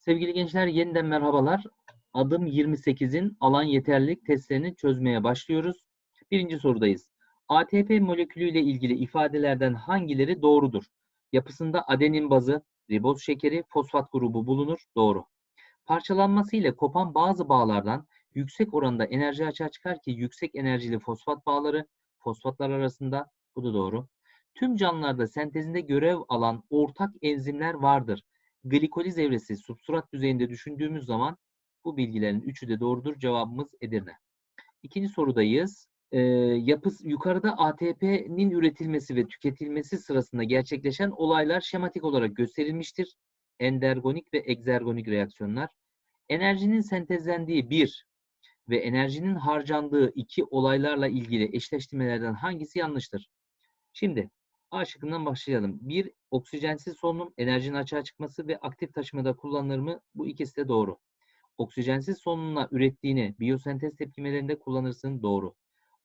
Sevgili gençler yeniden merhabalar. Adım 28'in alan yeterlilik testlerini çözmeye başlıyoruz. Birinci sorudayız. ATP molekülüyle ilgili ifadelerden hangileri doğrudur? Yapısında adenin bazı, riboz şekeri, fosfat grubu bulunur. Doğru. Parçalanması ile kopan bazı bağlardan yüksek oranda enerji açığa çıkar ki yüksek enerjili fosfat bağları fosfatlar arasında. Bu da doğru. Tüm canlılarda sentezinde görev alan ortak enzimler vardır glikoliz evresi substrat düzeyinde düşündüğümüz zaman bu bilgilerin üçü de doğrudur. Cevabımız Edirne. İkinci sorudayız. Ee, yapıs, yukarıda ATP'nin üretilmesi ve tüketilmesi sırasında gerçekleşen olaylar şematik olarak gösterilmiştir. Endergonik ve egzergonik reaksiyonlar. Enerjinin sentezlendiği bir ve enerjinin harcandığı iki olaylarla ilgili eşleştirmelerden hangisi yanlıştır? Şimdi A şıkkından başlayalım. Bir, oksijensiz solunum, enerjinin açığa çıkması ve aktif taşımada kullanılır mı? Bu ikisi de doğru. Oksijensiz solunumla ürettiğini biyosentez tepkimelerinde kullanırsın. Doğru.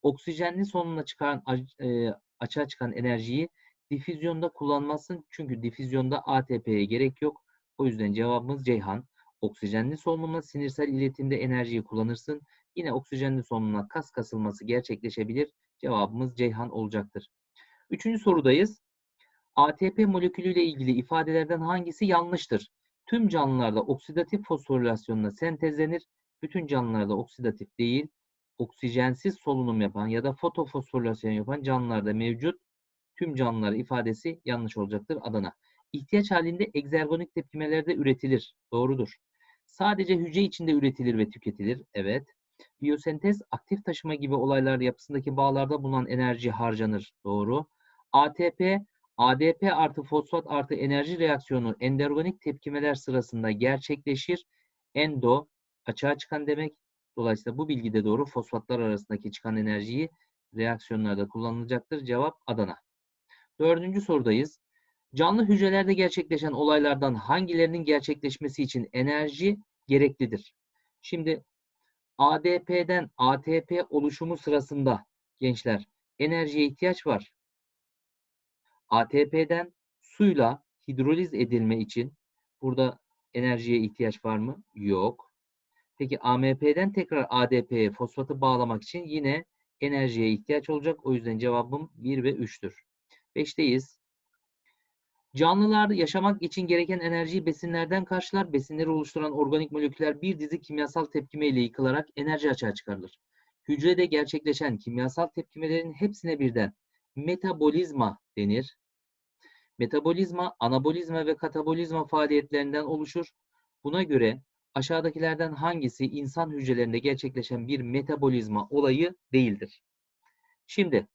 Oksijenli solunumla çıkan e, açığa çıkan enerjiyi difüzyonda kullanmazsın. Çünkü difüzyonda ATP'ye gerek yok. O yüzden cevabımız Ceyhan. Oksijenli solunumla sinirsel iletimde enerjiyi kullanırsın. Yine oksijenli solunumla kas kasılması gerçekleşebilir. Cevabımız Ceyhan olacaktır. Üçüncü sorudayız. ATP molekülüyle ilgili ifadelerden hangisi yanlıştır? Tüm canlılarda oksidatif fosforilasyonla sentezlenir. Bütün canlılarda oksidatif değil. Oksijensiz solunum yapan ya da fotofosforilasyon yapan canlılarda mevcut. Tüm canlılar ifadesi yanlış olacaktır Adana. İhtiyaç halinde egzergonik tepkimelerde üretilir. Doğrudur. Sadece hücre içinde üretilir ve tüketilir. Evet. Biyosentez aktif taşıma gibi olaylar yapısındaki bağlarda bulunan enerji harcanır. Doğru. ATP, ADP artı fosfat artı enerji reaksiyonu endergonik tepkimeler sırasında gerçekleşir. Endo açığa çıkan demek. Dolayısıyla bu bilgi de doğru. Fosfatlar arasındaki çıkan enerjiyi reaksiyonlarda kullanılacaktır. Cevap Adana. Dördüncü sorudayız. Canlı hücrelerde gerçekleşen olaylardan hangilerinin gerçekleşmesi için enerji gereklidir? Şimdi ADP'den ATP oluşumu sırasında gençler enerjiye ihtiyaç var. ATP'den suyla hidroliz edilme için burada enerjiye ihtiyaç var mı? Yok. Peki AMP'den tekrar ADP'ye fosfatı bağlamak için yine enerjiye ihtiyaç olacak. O yüzden cevabım 1 ve 3'tür. 5'teyiz. Canlılar yaşamak için gereken enerjiyi besinlerden karşılar. Besinleri oluşturan organik moleküller bir dizi kimyasal tepkime ile yıkılarak enerji açığa çıkarılır. Hücrede gerçekleşen kimyasal tepkimelerin hepsine birden metabolizma denir. Metabolizma, anabolizma ve katabolizma faaliyetlerinden oluşur. Buna göre aşağıdakilerden hangisi insan hücrelerinde gerçekleşen bir metabolizma olayı değildir? Şimdi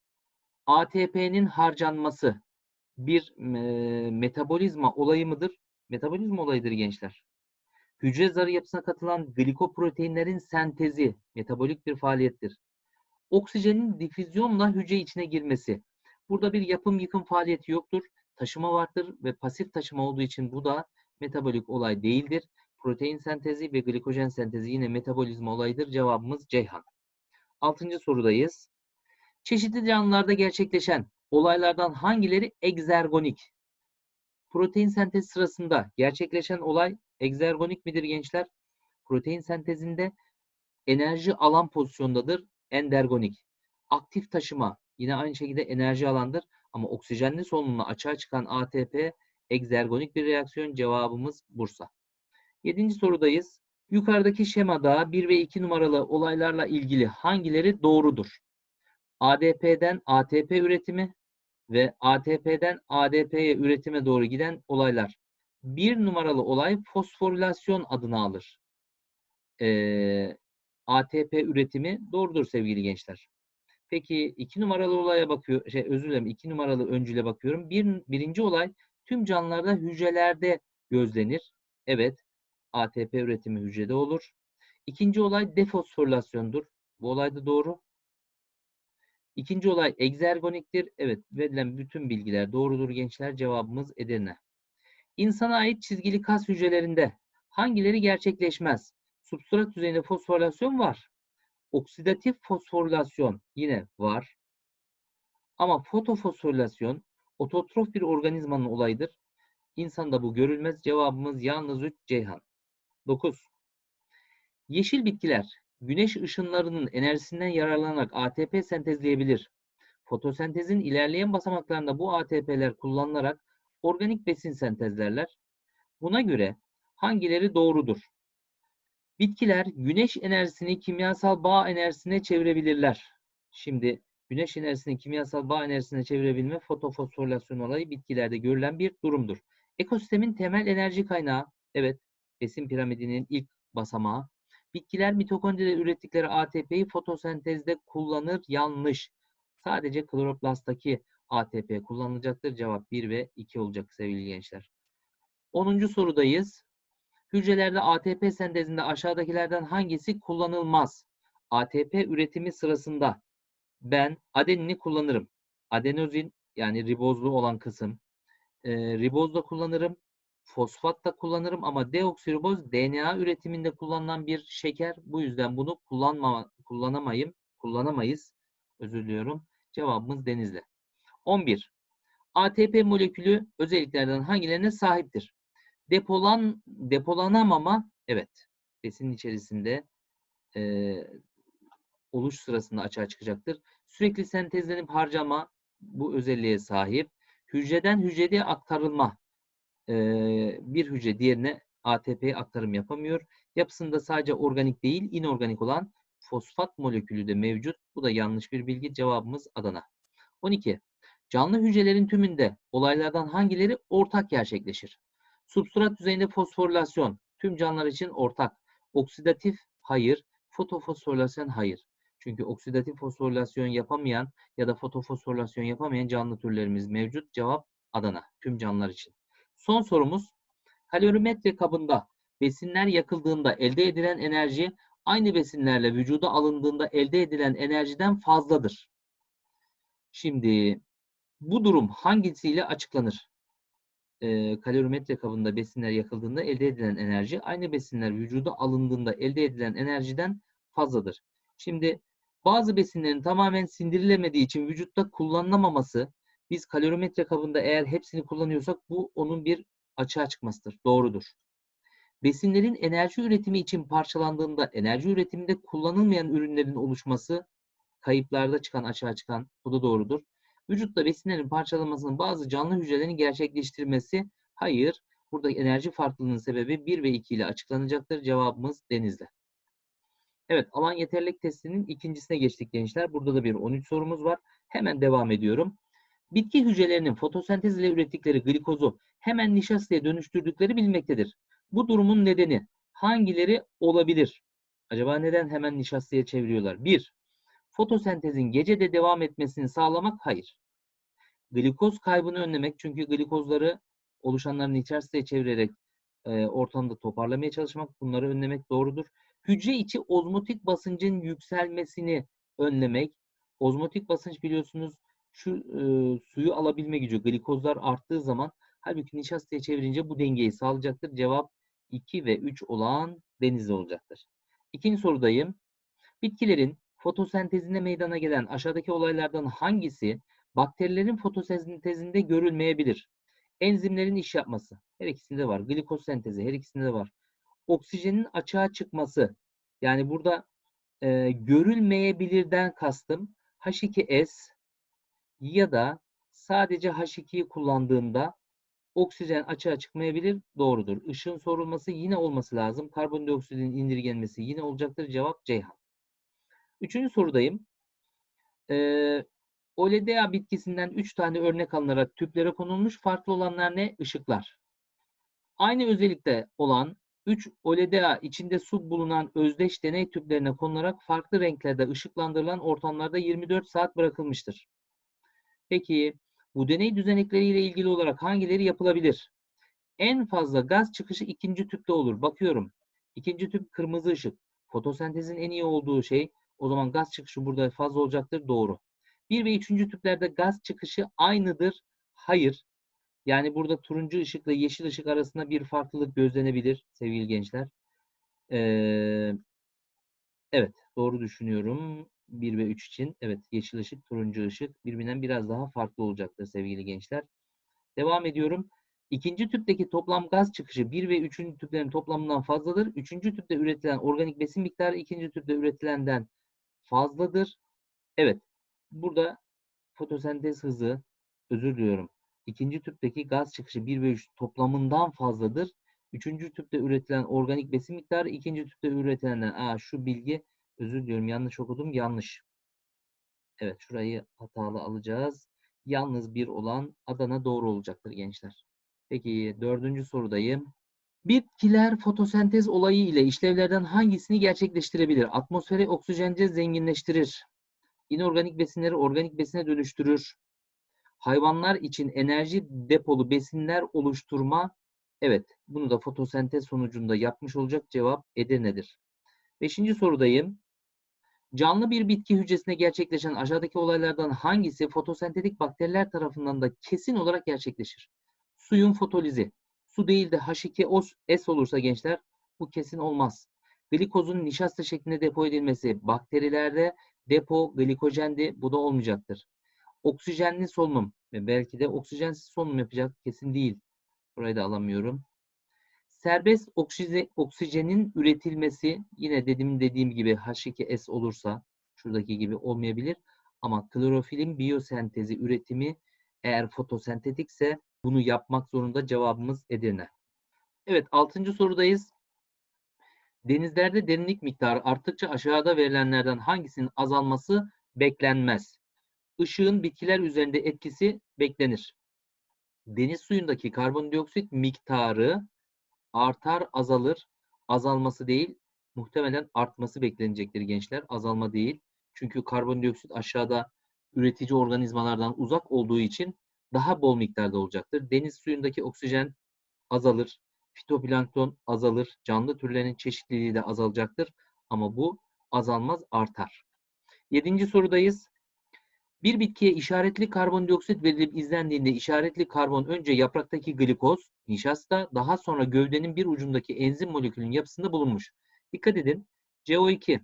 ATP'nin harcanması bir e, metabolizma olayı mıdır? Metabolizma olayıdır gençler. Hücre zarı yapısına katılan glikoproteinlerin sentezi metabolik bir faaliyettir. Oksijenin difüzyonla hücre içine girmesi. Burada bir yapım yıkım faaliyeti yoktur. Taşıma vardır ve pasif taşıma olduğu için bu da metabolik olay değildir. Protein sentezi ve glikojen sentezi yine metabolizma olayıdır. Cevabımız Ceyhan. Altıncı sorudayız. Çeşitli canlılarda gerçekleşen olaylardan hangileri egzergonik? Protein sentezi sırasında gerçekleşen olay egzergonik midir gençler? Protein sentezinde enerji alan pozisyondadır. Endergonik. Aktif taşıma yine aynı şekilde enerji alandır. Ama oksijenli solunumla açığa çıkan ATP egzergonik bir reaksiyon. Cevabımız Bursa. Yedinci sorudayız. Yukarıdaki şemada 1 ve 2 numaralı olaylarla ilgili hangileri doğrudur? ADP'den ATP üretimi ve ATP'den ADP'ye üretime doğru giden olaylar. Bir numaralı olay fosforilasyon adını alır. Ee, ATP üretimi doğrudur sevgili gençler. Peki iki numaralı olaya bakıyor, şey özür dilerim iki numaralı öncüle bakıyorum. Bir, birinci olay tüm canlılarda hücrelerde gözlenir. Evet, ATP üretimi hücrede olur. İkinci olay defosforilasyondur. Bu olay da doğru. İkinci olay egzergoniktir. Evet, verilen bütün bilgiler doğrudur gençler. Cevabımız Edirne. İnsana ait çizgili kas hücrelerinde hangileri gerçekleşmez? Substrat düzeyinde fosforilasyon var. Oksidatif fosforilasyon yine var. Ama fotofosforilasyon ototrof bir organizmanın olayıdır. İnsanda bu görülmez. Cevabımız yalnız 3 Ceyhan. 9. Yeşil bitkiler güneş ışınlarının enerjisinden yararlanarak ATP sentezleyebilir. Fotosentezin ilerleyen basamaklarında bu ATP'ler kullanılarak organik besin sentezlerler. Buna göre hangileri doğrudur? Bitkiler güneş enerjisini kimyasal bağ enerjisine çevirebilirler. Şimdi güneş enerjisini kimyasal bağ enerjisine çevirebilme fotofosforilasyon olayı bitkilerde görülen bir durumdur. Ekosistemin temel enerji kaynağı, evet besin piramidinin ilk basamağı. Bitkiler mitokondride ürettikleri ATP'yi fotosentezde kullanır. Yanlış. Sadece kloroplasttaki ATP kullanılacaktır. Cevap 1 ve 2 olacak sevgili gençler. 10. sorudayız. Hücrelerde ATP sentezinde aşağıdakilerden hangisi kullanılmaz? ATP üretimi sırasında ben adenini kullanırım. Adenozin yani ribozlu olan kısım. E, riboz da kullanırım. Fosfat da kullanırım ama deoksiriboz DNA üretiminde kullanılan bir şeker. Bu yüzden bunu kullanma, kullanamayım, kullanamayız. Özür diliyorum. Cevabımız denizli. 11. ATP molekülü özelliklerden hangilerine sahiptir? Depolan, depolanamama, evet. Besin içerisinde e, oluş sırasında açığa çıkacaktır. Sürekli sentezlenip harcama bu özelliğe sahip. Hücreden hücreye aktarılma. Bir hücre diğerine ATP aktarım yapamıyor. Yapısında sadece organik değil, inorganik olan fosfat molekülü de mevcut. Bu da yanlış bir bilgi. Cevabımız Adana. 12. Canlı hücrelerin tümünde olaylardan hangileri ortak gerçekleşir? Substrat düzeyinde fosforilasyon tüm canlılar için ortak. Oksidatif hayır, fotofosforilasyon hayır. Çünkü oksidatif fosforilasyon yapamayan ya da fotofosforilasyon yapamayan canlı türlerimiz mevcut. Cevap Adana. Tüm canlılar için. Son sorumuz. Kalorimetre kabında besinler yakıldığında elde edilen enerji aynı besinlerle vücuda alındığında elde edilen enerjiden fazladır. Şimdi bu durum hangisiyle açıklanır? Ee, kalorimetre kabında besinler yakıldığında elde edilen enerji aynı besinler vücuda alındığında elde edilen enerjiden fazladır. Şimdi bazı besinlerin tamamen sindirilemediği için vücutta kullanılamaması biz kalorimetre kabında eğer hepsini kullanıyorsak bu onun bir açığa çıkmasıdır. Doğrudur. Besinlerin enerji üretimi için parçalandığında enerji üretiminde kullanılmayan ürünlerin oluşması kayıplarda çıkan açığa çıkan bu da doğrudur. Vücutta besinlerin parçalanmasının bazı canlı hücrelerin gerçekleştirmesi hayır. Burada enerji farklılığının sebebi 1 ve 2 ile açıklanacaktır. Cevabımız denizde. Evet alan yeterlilik testinin ikincisine geçtik gençler. Burada da bir 13 sorumuz var. Hemen devam ediyorum. Bitki hücrelerinin fotosentez ile ürettikleri glikozu hemen nişastaya dönüştürdükleri bilmektedir. Bu durumun nedeni hangileri olabilir? Acaba neden hemen nişastaya çeviriyorlar? 1. Fotosentezin gecede devam etmesini sağlamak? Hayır. Glikoz kaybını önlemek çünkü glikozları oluşanların nişastaya çevirerek e, ortamda toparlamaya çalışmak bunları önlemek doğrudur. Hücre içi ozmotik basıncın yükselmesini önlemek. Ozmotik basınç biliyorsunuz şu e, suyu alabilme gücü glikozlar arttığı zaman halbuki nişastaya çevirince bu dengeyi sağlayacaktır. Cevap 2 ve 3 olan denizli olacaktır. İkinci sorudayım. Bitkilerin fotosentezinde meydana gelen aşağıdaki olaylardan hangisi bakterilerin fotosentezinde görülmeyebilir? Enzimlerin iş yapması. Her ikisinde var. Glikoz sentezi her ikisinde de var. Oksijenin açığa çıkması. Yani burada e, görülmeyebilirden kastım H2S ya da sadece H2'yi kullandığımda oksijen açığa çıkmayabilir. Doğrudur. Işığın sorulması yine olması lazım. Karbondioksitin indirgenmesi yine olacaktır. Cevap Ceyhan. Üçüncü sorudayım. Ee, Oledea bitkisinden 3 tane örnek alınarak tüplere konulmuş. Farklı olanlar ne? Işıklar. Aynı özellikte olan 3 Oledea içinde su bulunan özdeş deney tüplerine konularak farklı renklerde ışıklandırılan ortamlarda 24 saat bırakılmıştır. Peki bu deney düzenekleriyle ilgili olarak hangileri yapılabilir? En fazla gaz çıkışı ikinci tüpte olur. Bakıyorum. İkinci tüp kırmızı ışık. Fotosentezin en iyi olduğu şey o zaman gaz çıkışı burada fazla olacaktır. Doğru. Bir ve üçüncü tüplerde gaz çıkışı aynıdır. Hayır. Yani burada turuncu ışıkla yeşil ışık arasında bir farklılık gözlenebilir sevgili gençler. Ee, evet doğru düşünüyorum. 1 ve 3 için. Evet yeşil ışık, turuncu ışık birbirinden biraz daha farklı olacaktır sevgili gençler. Devam ediyorum. İkinci tüpteki toplam gaz çıkışı 1 ve 3. tüplerin toplamından fazladır. Üçüncü tüpte üretilen organik besin miktarı ikinci tüpte üretilenden fazladır. Evet. Burada fotosentez hızı, özür diliyorum. İkinci tüpteki gaz çıkışı 1 ve 3 toplamından fazladır. Üçüncü tüpte üretilen organik besin miktarı ikinci tüpte üretilenden. Aa, şu bilgi özür diliyorum yanlış okudum. Yanlış. Evet şurayı hatalı alacağız. Yalnız bir olan Adana doğru olacaktır gençler. Peki dördüncü sorudayım. Bitkiler fotosentez olayı ile işlevlerden hangisini gerçekleştirebilir? Atmosferi oksijence zenginleştirir. İnorganik besinleri organik besine dönüştürür. Hayvanlar için enerji depolu besinler oluşturma. Evet, bunu da fotosentez sonucunda yapmış olacak cevap Edirne'dir. Beşinci sorudayım. Canlı bir bitki hücresinde gerçekleşen aşağıdaki olaylardan hangisi fotosentetik bakteriler tarafından da kesin olarak gerçekleşir? Suyun fotolizi. Su değil de H2S olursa gençler bu kesin olmaz. Glikozun nişasta şeklinde depo edilmesi bakterilerde depo glikojendi bu da olmayacaktır. Oksijenli solunum ve belki de oksijensiz solunum yapacak kesin değil. Burayı da alamıyorum. Serbest oksijen, oksijenin üretilmesi yine dediğim dediğim gibi H2S olursa şuradaki gibi olmayabilir. Ama klorofilin biyosentezi üretimi eğer fotosentetikse bunu yapmak zorunda cevabımız Edirne. Evet 6. sorudayız. Denizlerde derinlik miktarı arttıkça aşağıda verilenlerden hangisinin azalması beklenmez? Işığın bitkiler üzerinde etkisi beklenir. Deniz suyundaki karbondioksit miktarı artar, azalır. Azalması değil, muhtemelen artması beklenecektir gençler. Azalma değil. Çünkü karbondioksit aşağıda üretici organizmalardan uzak olduğu için daha bol miktarda olacaktır. Deniz suyundaki oksijen azalır. Fitoplankton azalır. Canlı türlerin çeşitliliği de azalacaktır. Ama bu azalmaz, artar. Yedinci sorudayız. Bir bitkiye işaretli karbondioksit verilip izlendiğinde işaretli karbon önce yapraktaki glikoz, nişasta, daha sonra gövdenin bir ucundaki enzim molekülünün yapısında bulunmuş. Dikkat edin. CO2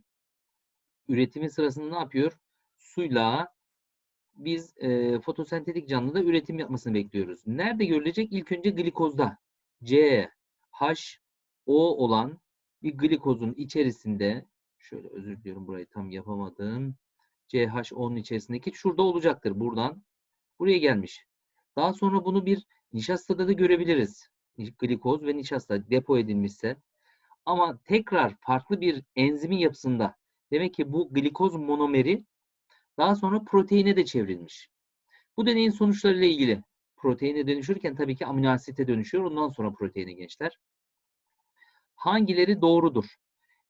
üretimi sırasında ne yapıyor? Suyla biz e, fotosentetik canlıda üretim yapmasını bekliyoruz. Nerede görülecek? İlk önce glikozda. C, H, O olan bir glikozun içerisinde şöyle özür diliyorum burayı tam yapamadım. CH10'un içerisindeki şurada olacaktır. Buradan buraya gelmiş. Daha sonra bunu bir nişastada da görebiliriz. Glikoz ve nişasta depo edilmişse. Ama tekrar farklı bir enzimin yapısında. Demek ki bu glikoz monomeri daha sonra proteine de çevrilmiş. Bu deneyin sonuçlarıyla ilgili proteine dönüşürken tabii ki amino asite dönüşüyor. Ondan sonra proteine gençler. Hangileri doğrudur?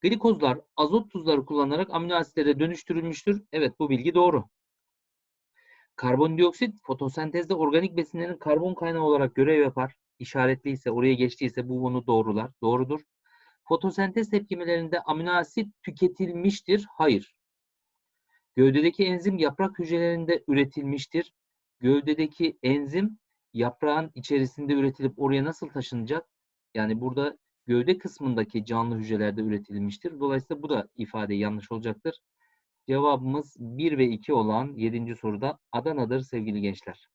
Glikozlar azot tuzları kullanarak amino asitlere dönüştürülmüştür. Evet bu bilgi doğru. Karbondioksit fotosentezde organik besinlerin karbon kaynağı olarak görev yapar. İşaretliyse, oraya geçtiyse bu bunu doğrular. Doğrudur. Fotosentez tepkimelerinde amino asit tüketilmiştir. Hayır. Gövdedeki enzim yaprak hücrelerinde üretilmiştir. Gövdedeki enzim yaprağın içerisinde üretilip oraya nasıl taşınacak? Yani burada gövde kısmındaki canlı hücrelerde üretilmiştir. Dolayısıyla bu da ifade yanlış olacaktır. Cevabımız 1 ve 2 olan 7. soruda Adana'dır sevgili gençler.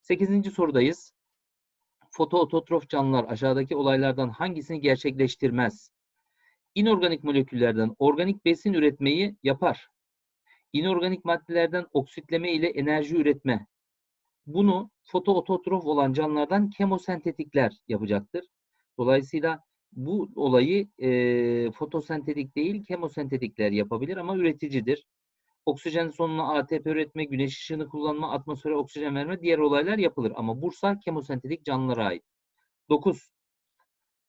8. sorudayız. Fotoototrof canlılar aşağıdaki olaylardan hangisini gerçekleştirmez? İnorganik moleküllerden organik besin üretmeyi yapar. İnorganik maddelerden oksitleme ile enerji üretme. Bunu fotoototrof olan canlılardan kemosentetikler yapacaktır. Dolayısıyla bu olayı e, fotosentetik değil kemosentetikler yapabilir ama üreticidir. Oksijen sonuna ATP üretme, güneş ışığını kullanma, atmosfere oksijen verme diğer olaylar yapılır. Ama Bursa kemosentetik canlılara ait. 9.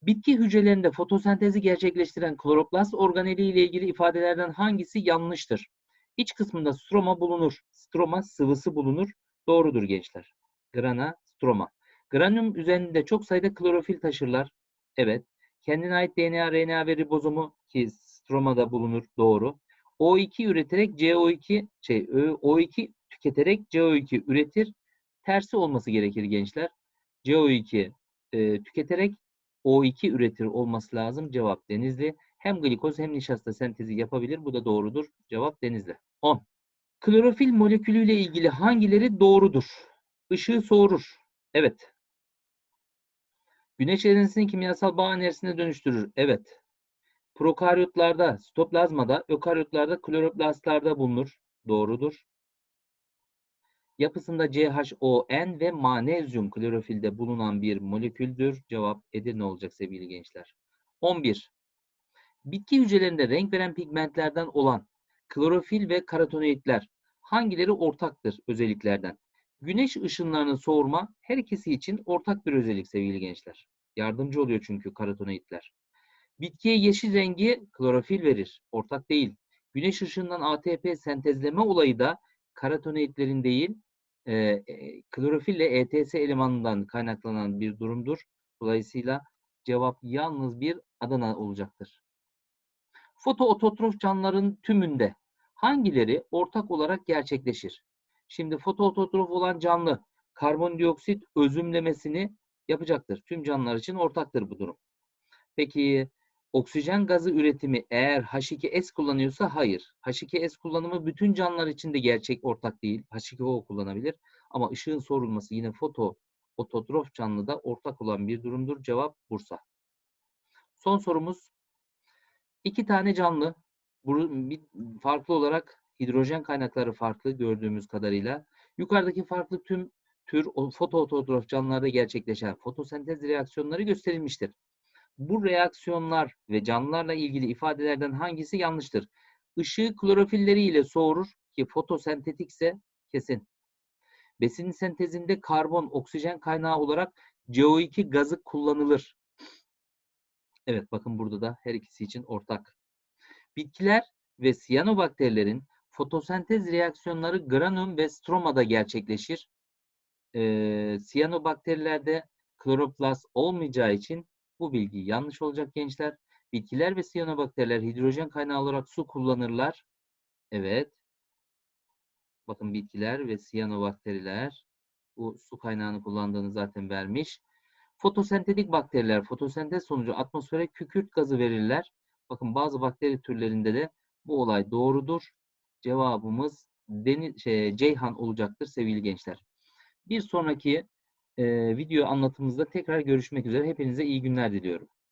Bitki hücrelerinde fotosentezi gerçekleştiren kloroplast organeli ile ilgili ifadelerden hangisi yanlıştır? İç kısmında stroma bulunur. Stroma sıvısı bulunur. Doğrudur gençler. Grana, stroma. Granum üzerinde çok sayıda klorofil taşırlar. Evet. Kendine ait DNA, RNA ve ribozomu ki stromada bulunur. Doğru. O2 üreterek CO2 şey O2 tüketerek CO2 üretir. Tersi olması gerekir gençler. CO2 e, tüketerek O2 üretir olması lazım. Cevap Denizli. Hem glikoz hem nişasta sentezi yapabilir. Bu da doğrudur. Cevap Denizli. 10. Klorofil molekülüyle ilgili hangileri doğrudur? Işığı soğurur. Evet. Güneş enerjisini kimyasal bağ enerjisine dönüştürür. Evet. Prokaryotlarda, sitoplazmada, ökaryotlarda, kloroplastlarda bulunur. Doğrudur. Yapısında CHON ve manezyum klorofilde bulunan bir moleküldür. Cevap Edirne olacak sevgili gençler. 11. Bitki hücrelerinde renk veren pigmentlerden olan klorofil ve karotenoidler hangileri ortaktır özelliklerden? Güneş ışınlarını soğurma her ikisi için ortak bir özellik sevgili gençler. Yardımcı oluyor çünkü karotenoidler. Bitkiye yeşil rengi klorofil verir. Ortak değil. Güneş ışığından ATP sentezleme olayı da karotenoidlerin değil, e, e, klorofille ETS elemanından kaynaklanan bir durumdur. Dolayısıyla cevap yalnız bir Adana olacaktır. Fotoototrof canlıların tümünde hangileri ortak olarak gerçekleşir? Şimdi fotoototrof olan canlı karbondioksit özümlemesini yapacaktır. Tüm canlılar için ortaktır bu durum. Peki oksijen gazı üretimi eğer H2S kullanıyorsa hayır. H2S kullanımı bütün canlılar için de gerçek ortak değil. H2O kullanabilir. Ama ışığın sorulması yine foto ototrof canlıda ortak olan bir durumdur. Cevap Bursa. Son sorumuz. İki tane canlı. Farklı olarak hidrojen kaynakları farklı gördüğümüz kadarıyla. Yukarıdaki farklı tüm tür o fotoototrof canlılarda gerçekleşen fotosentez reaksiyonları gösterilmiştir. Bu reaksiyonlar ve canlılarla ilgili ifadelerden hangisi yanlıştır? Işığı klorofilleri ile soğurur ki fotosentetikse kesin. Besin sentezinde karbon, oksijen kaynağı olarak CO2 gazı kullanılır. Evet bakın burada da her ikisi için ortak. Bitkiler ve siyanobakterilerin fotosentez reaksiyonları granum ve stromada gerçekleşir. Ee, siyanobakterilerde kloroplast olmayacağı için bu bilgi yanlış olacak gençler. Bitkiler ve siyanobakteriler hidrojen kaynağı olarak su kullanırlar. Evet. Bakın bitkiler ve siyanobakteriler bu su kaynağını kullandığını zaten vermiş. Fotosentetik bakteriler fotosentez sonucu atmosfere kükürt gazı verirler. Bakın bazı bakteri türlerinde de bu olay doğrudur. Cevabımız deniz, şey, Ceyhan olacaktır sevgili gençler. Bir sonraki e, video anlatımızda tekrar görüşmek üzere. Hepinize iyi günler diliyorum.